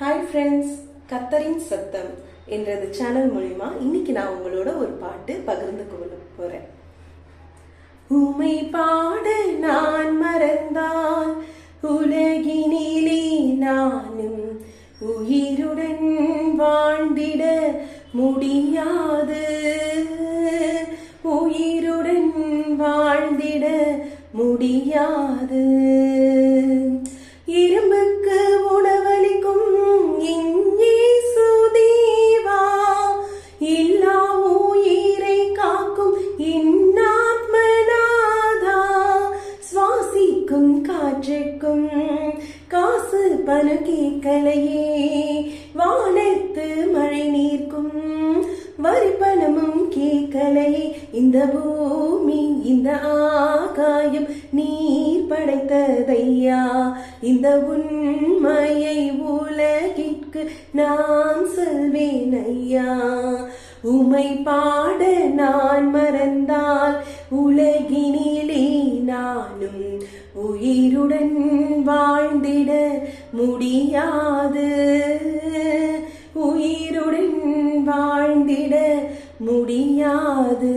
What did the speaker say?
Hi friends கத்தரின் சத்தம் என்றது சேனல் மூலிமா இன்னைக்கு நான் உங்களோட ஒரு பாட்டு பகிர்ந்து கொள்ள போறேன். உமை பாட நான் மறந்தால் உலகினிலே நானும் உயிருடன் வாழ்ந்திட முடியாது. உயிருடன் வாழ்ந்திட முடியாது. இரும்பு காற்றுக்கும் காசு பணு கேட்கலையே வானத்து மழை நீர்க்கும் வரி பணமும் கேட்கலையே இந்த பூமி இந்த ஆகாயம் நீர் படைத்ததையா? இந்த உண்மையை உலகிற்கு நான் சொல்வேன் ஐயா உமை பாட நான் மறந்தால் உலகினிலே நானும் உயிருடன் வாழ்ந்திட முடியாது. உயிருடன் வாழ்ந்திட முடியாது.